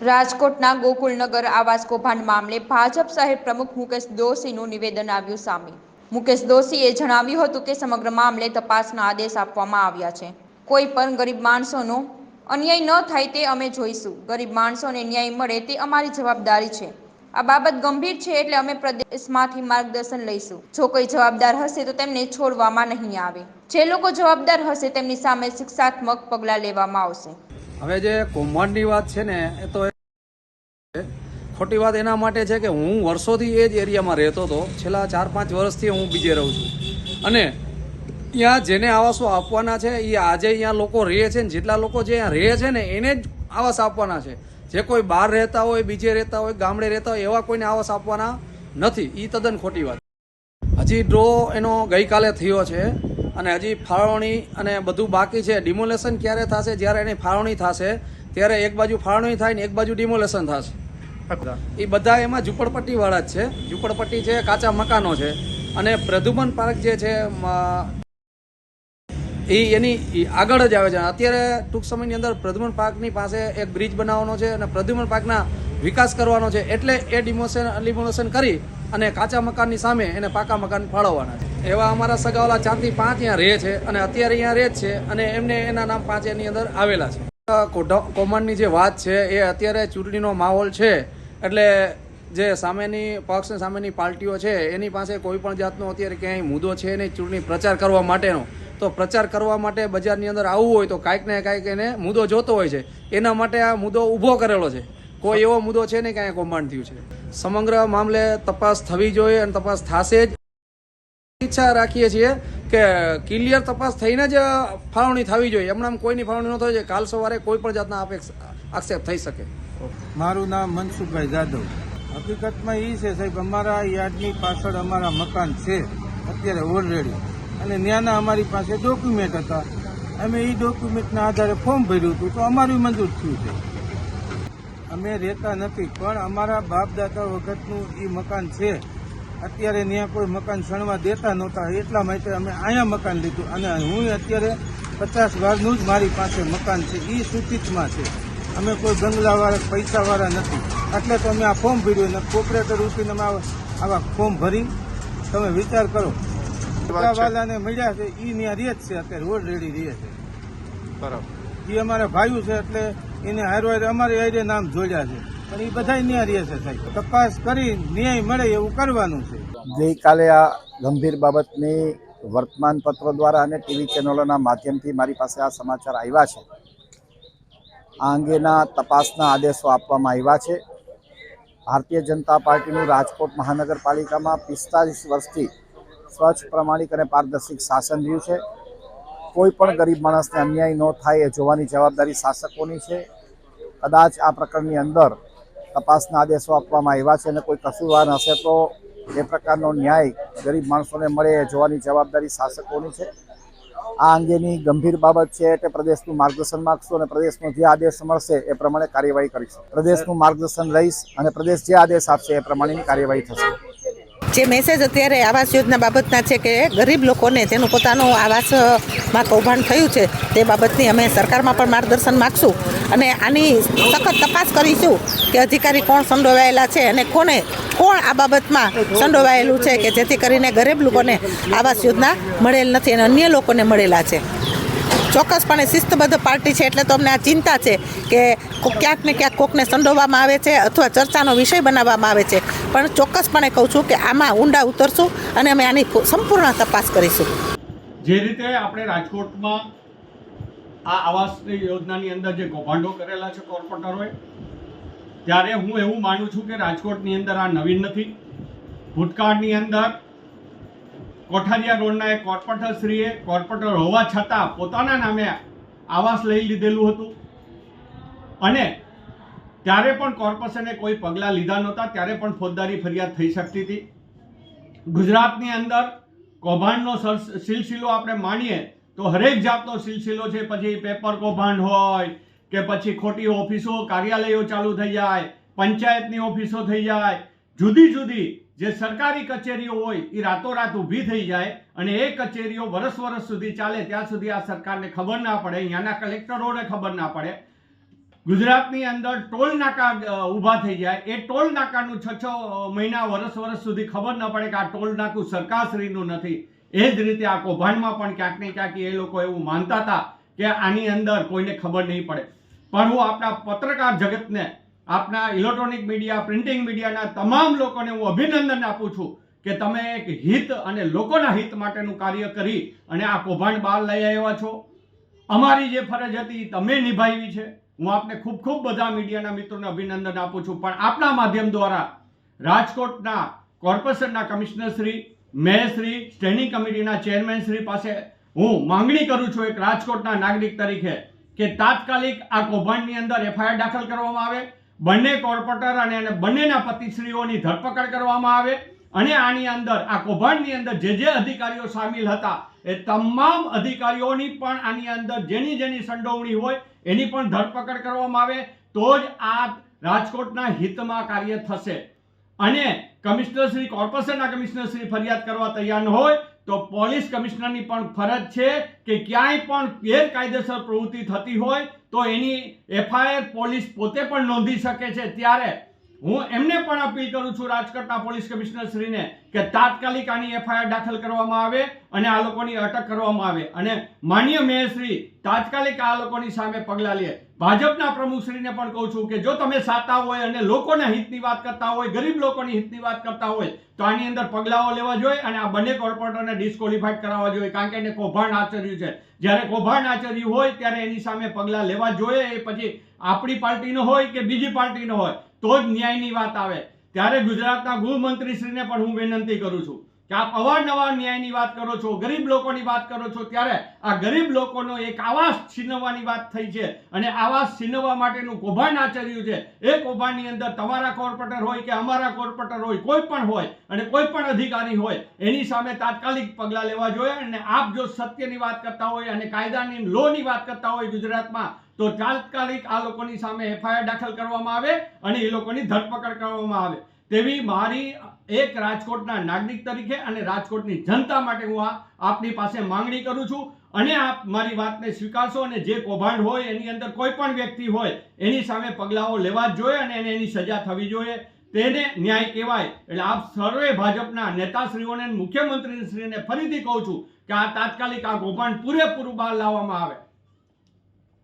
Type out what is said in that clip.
રાજકોટના ગોકુલનગર આવાસ કૌભાંડ મામલે ભાજપ શહેર પ્રમુખ મુકેશ દોશીનું નિવેદન આવ્યું સામે. મુકેશ દોશીએ જણાવ્યું હતું કે સમગ્ર મામલે તપાસના આદેશ આપવામાં આવ્યા છે. કોઈ પણ ગરીબ માણસોનો અન્યાય ન થાય તે અમે જોઈશું. ગરીબ માણસોને ન્યાય મળે તે અમારી જવાબદારી છે. આ બાબત ગંભીર છે એટલે અમે પ્રદેશમાંથી માર્ગદર્શન લઈશું. જો કોઈ જવાબદાર હશે તો તેમને છોડવામાં નહીં આવે. જે લોકો જવાબદાર હશે તેમની સામે શિક્ષાત્મક પગલાં લેવામાં આવશે. હવે જે કૌભાંડની વાત છે ને, એ તો ખોટી વાત એના માટે છે કે હું વર્ષોથી એ જ એરિયામાં રહેતો હતો. છેલ્લા ચાર પાંચ વર્ષથી હું બીજે રહું છું. અને ત્યાં જેને આવાસો આપવાના છે એ આજે અહીંયા લોકો રહે છે ને, જેટલા લોકો જે અહીંયા રહે છે ને, એને જ આવાસ આપવાના છે. જે કોઈ બહાર રહેતા હોય, બીજે રહેતા હોય, ગામડે રહેતા હોય, એવા કોઈને આવાસ આપવાના નથી. એ તદ્દન ખોટી વાત હજી ડ્રો એનો ગઈકાલે થયો છે. અને હજી ફાળવણી અને બધું બાકી છે. ડિમોલેશન ક્યારે થશે? જ્યારે એની ફાળવણી થશે, ત્યારે એક બાજુ ફાળવણી થાય ને એક બાજુ ડિમોલેશન થશે. એ બધા એમાં ઝૂંપડપટ્ટીવાળા જ છે. ઝૂંપડપટ્ટી છે, કાચા મકાનો છે. અને પ્રદુમન પાર્ક જે છે એ એની આગળ જ આવે છે. અત્યારે ટૂંક સમયની અંદર પ્રદ્યુમન પાર્કની પાસે એક બ્રિજ બનાવવાનો છે અને પ્રદ્યુમન પાર્કના વિકાસ કરવાનો છે. એટલે એ ડિમોશન ડિમોલેશન કરી અને કાચા મકાનની સામે એને પાકા મકાન ફાળવવાના છે. એવા અમારા સગાવાલા ચારથી પાંચ અહીંયા રહે છે અને અત્યારે અહીંયા રહે છે અને એમને એના નામ પાંચ એની અંદર આવેલા છે. કૌભાંડની જે વાત છે, એ અત્યારે ચૂંટણીનો માહોલ છે. એટલે જે સામેની પક્ષ સામેની પાર્ટીઓ છે, એની પાસે કોઈ પણ જાતનો અત્યારે ક્યાંય મુદ્દો છે નહીં ચૂંટણી પ્રચાર કરવા માટેનો. તો પ્રચાર કરવા માટે બજારની અંદર આવવું હોય તો કાંઈક ને કાંઈક એને મુદ્દો જોતો હોય છે. એના માટે આ મુદ્દો ઊભો કરેલો છે. કોઈ એવો મુદ્દો છે નહીં કે અહીંયા કૌભાંડ થયું છે. સમગ્ર મામલે તપાસ થવી જોઈએ અને તપાસ થશે જ. ઈચ્છા રાખીએ છીએ કે ક્લિયર તપાસ થઈને જ ફાળવણી થવી જોઈએ. હમણાં કોઈની ફાળવણી ન થવી જોઈએ. કાલ સવારે કોઈ પણ જાતના આક્ષેપ થઈ શકે. મારું નામ મનસુખભાઈ જાદવ. હકીકતમાં એ છે, સાહેબ, અમારા યાર્ડની પાછળ અમારા મકાન છે. અત્યારે ઓલરેડી અને ત્યાંના અમારી પાસે ડોક્યુમેન્ટ હતા. અમે એ ડોક્યુમેન્ટના આધારે ફોર્મ ભર્યું હતું. તો અમારું મંજૂર થયું છે. અમે રહેતા નથી, પણ અમારા બાપદાદા વખતનું એ મકાન છે. અત્યારે ત્યાં કોઈ મકાન સણવા દેતા નહોતા એટલા માટે અમે અહીંયા મકાન લીધું. અને હું અત્યારે પચાસ વારનું જ મારી પાસે મકાન છે એ સૂચિતમાં છે. અમે કોઈ બંગલાવાળા પૈસાવાળા નથી. એટલે તો અમે આ ફોર્મ ભર્યું અને કોપરેટર ઉઠીને અમે આવા ફોર્મ ભરી. તમે વિચાર કરો. વાલાને મળ્યા છે એ ત્યાં રહે જ છે અત્યારે ઓલરેડી રહે છે. બરાબર. એ અમારા ભાઈઓ છે એટલે એને હારવાર અમારે આઈડે નામ જોડ્યા છે. પણ એ બધા ત્યાં છે સાહેબ. તપાસ કરી ન્યાય મળે એવું કરવાનું છે. ગઈકાલે આ ગંભીર બાબતની વર્તમાન પત્રો દ્વારા અને ટીવી ચેનલોના માધ્યમથી મારી પાસે આ સમાચાર આવ્યા છે. આ અંગેના તપાસના આદેશો આપવામાં આવ્યા છે. ભારતીય જનતા પાર્ટીનું રાજકોટ મહાનગરપાલિકામાં પિસ્તાલીસ વર્ષથી સ્વચ્છ, પ્રમાણિક અને પારદર્શિક શાસન રહ્યું છે. કોઈ પણ ગરીબ માણસને અન્યાય ન થાય એ જોવાની જવાબદારી શાસકોની છે. કદાચ આ પ્રકરણની અંદર તપાસના આદેશો આપવામાં આવ્યા છે અને કોઈ કસૂરવાર હશે તો એ પ્રકારનો ન્યાય ગરીબ માણસોને મળે એ જોવાની જવાબદારી શાસકોની છે. આ અંગેની ગંભીર બાબત છે એટલે પ્રદેશનું માર્ગદર્શન માગશું અને પ્રદેશનો જે આદેશ મળશે એ પ્રમાણે કાર્યવાહી કરીશું પ્રદેશનું માર્ગદર્શન લઈશ અને પ્રદેશ જે આદેશ આપશે એ પ્રમાણેની કાર્યવાહી થશે. જે મેસેજ અત્યારે આવાસ યોજના બાબતના છે કે ગરીબ લોકોને તેનું પોતાનું આવાસમાં કૌભાંડ થયું છે, તે બાબતની અમે સરકારમાં પણ માર્ગદર્શન માગશું અને આની સખત તપાસ કરીશું કે અધિકારી કોણ સંડોવાયેલા છે અને કોને, કોણ આ બાબતમાં સંડોવાયેલું છે કે જેથી કરીને ગરીબ લોકોને આવાસ યોજના મળેલ નથી અને અન્ય લોકોને મળેલા છે. ચોક્કસપણે શિસ્તબદ્ધ પાર્ટી છે એટલે તો અમને આ ચિંતા છે કે ક્યાંક ને ક્યાંક કોકને સંડોવવામાં આવે છે અથવા ચર્ચાનો વિષય બનાવવામાં આવે છે. પણ ચોક્કસપણે કહું છું કે આમાં ઊંડા ઉતરશું અને અમે આની સંપૂર્ણ તપાસ કરીશું. જે રીતે આપણે રાજકોટમાં આ આવાસની યોજનાની અંદર જે કૌભાંડો કરેલા છે કોર્પોરેટરોએ, ત્યારે હું એવું માનું છું કે રાજકોટની અંદર આ નવીન નથી. ભૂતકાળની અંદર કોઠારિયા રોડના એક કોર્પોરેટરશ્રીએ કોર્પોરેટર હોવા છતાં પોતાના નામે આવાસ લઈ લીધેલું હતું. અને ત્યારે પણ કોર્પોરેશને કોઈ પગલાં લીધા નહોતા, ત્યારે પણ ફોજદારી ફરિયાદ થઈ શકતી હતી. ગુજરાતની અંદર કૌભાંડનો સિલસિલો આપણે માણીએ તો હરેક જાતનો સિલસિલો છે. પછી પેપર કૌભાંડ હોય કે પછી ખોટી ઓફિસો, કાર્યાલયો ચાલુ થઈ જાય, પંચાયતની ઓફિસો થઈ જાય જુદી જુદી જે સરકારી કચેરીઓ હોય એ રાતોરાત ઊભી થઈ જાય અને એ કચેરીઓ વરસ વરસ સુધી ચાલે, ત્યાં સુધી આ સરકારને ખબર ના પડે, અહીંયાના કલેક્ટરોને ખબર ના પડે. ગુજરાતની અંદર ટોલ નાકા ઊભા થઈ જાય. એ ટોલ નાકાનું છ છ મહિના વર્ષ વર્ષ સુધી ખબર ના પડે કે આ ટોલ નાકું સરકારશ્રીનું નથી. એ જ રીતે આ કૌભાંડમાં પણ ક્યાંક ને ક્યાંક એ લોકો એવું માનતા હતા કે આની અંદર કોઈને ખબર નહીં પડે. પણ હું આપણા પત્રકાર જગતને આપના ઇલેક્ટ્રોનિક મીડિયા પ્રિન્ટિંગ મીડિયાના તમામ લોકોને હું અભિનંદન આપું છું કે તમે એક હિત અને લોકોના હિત માટેનું કાર્ય કરી અને આ કૌભાંડ બહાર લઈ આવ્યા છો. અમારી જે ફરજ હતી તમે નિભાવી છે. હું આપને ખૂબ ખૂબ બધા મીડિયાના મિત્રોને અભિનંદન આપું છું. પણ આપના માધ્યમ દ્વારા રાજકોટના કોર્પોરેશનના કમિશનરશ્રી મેયરશ્રી સ્ટેન્ડિંગ કમિટીના ચેરમેનશ્રી પાસે હું માંગણી કરું છું એક રાજકોટના નાગરિક તરીકે કે તાત્કાલિક આ કૌભાંડની અંદર એફઆઈઆર દાખલ કરવામાં આવે. બંને કોર્પોરેટર અને અને બંનેના પતિશ્રીઓની ધરપકડ કરવામાં આવે અને આની અંદર, આ કૌભાંડની અંદર જે જે અધિકારીઓ સામેલ હતા, એ તમામ અધિકારીઓની પણ આની અંદર જેની જેની સંડોવણી હોય, એની પણ ધરપકડ કરવામાં આવે, તો જ આ રાજકોટના હિતમાં કાર્ય થશે. અને કમિશનર શ્રી કોર્પોરેશનના કમિશનર શ્રી ફરિયાદ કરવા તૈયાર ન હોય તો પોલીસ કમિશનરની પણ ફરજ છે કે ક્યાંય પણ ગેરકાયદેસર પ્રવૃત્તિ થતી હોય તો એની એફઆઈઆર પોલીસ પોતે પણ નોંધી શકે છે. ત્યારે હું એમને પણ અપીલ કરું છું રાજકોટના પોલીસ કમિશનર શ્રીને કે તાત્કાલિક આની એફઆઈઆર દાખલ કરવામાં આવે અને આ લોકોની અટક કરવામાં આવે. અને માન્ય મેયરશ્રી તાત્કાલિક આ લોકોની સામે પગલાં લે. ભાજપના પ્રમુખશ્રીને પણ કહું છું કે જો તમે સાતા હોય અને લોકોના હિતની વાત કરતા હોય, ગરીબ લોકોની હિતની વાત કરતા હોય, તો આની અંદર પગલાઓ લેવા જોઈએ અને આ બંને કોર્પોરેટરને ડિસ્કોલિફાઈડ કરાવવા જોઈએ. કારણ કે એને કૌભાંડ આચર્યું છે. જ્યારે કૌભાંડ આચર્યું હોય, ત્યારે એની સામે પગલાં લેવા જોઈએ. એ પછી આપણી પાર્ટીનો હોય કે બીજી પાર્ટીનો હોય, તો જ ન્યાયની વાત આવે. ત્યારે ગુજરાતના ગૃહમંત્રીશ્રીને પણ હું વિનંતી કરું છું કે આપ અવારનવાર ન્યાયની વાત કરો છો, ગરીબ લોકોની વાત કરો છો, ત્યારે આ ગરીબ લોકોનો એક આવાસ છીનવવાની વાત થઈ છે અને આવાસ છીનવવા માટેનું કૌભાંડ આચર્યું છે. એ કૌભાંડની અંદર તમારા કોર્પોરેટર હોય કે અમારા કોર્પોરેટર હોય, કોઈ પણ હોય અને કોઈ પણ અધિકારી હોય, એની સામે તાત્કાલિક પગલાં લેવા જોઈએ અને આપ જો સત્યની વાત કરતા હોય અને કાયદાની લોની વાત કરતા હોય ગુજરાતમાં તો તાત્કાલિક આ લોકોની સામે એફઆઈઆર દાખલ કરવામાં આવે અને એ લોકોની ધરપકડ કરવામાં આવે. તેવી મારી એક રાજકોટના નાગરિક તરીકે અને રાજકોટની જનતા માટે હું આપની પાસે માંગણી કરું છું. અને આપ મારી વાતને સ્વીકારશો અને જે કૌભાંડ હોય એની અંદર કોઈ પણ વ્યક્તિ હોય, એની સામે પગલાઓ લેવા જ જોઈએ અને એને એની સજા થવી જોઈએ. તેને ન્યાય કહેવાય. એટલે આપ સર્વે ભાજપના નેતાશ્રીઓને મુખ્યમંત્રીશ્રીને ફરીથી કહું છું કે આ તાત્કાલિક આ કૌભાંડ પૂરેપૂરું બહાર લાવવામાં આવે.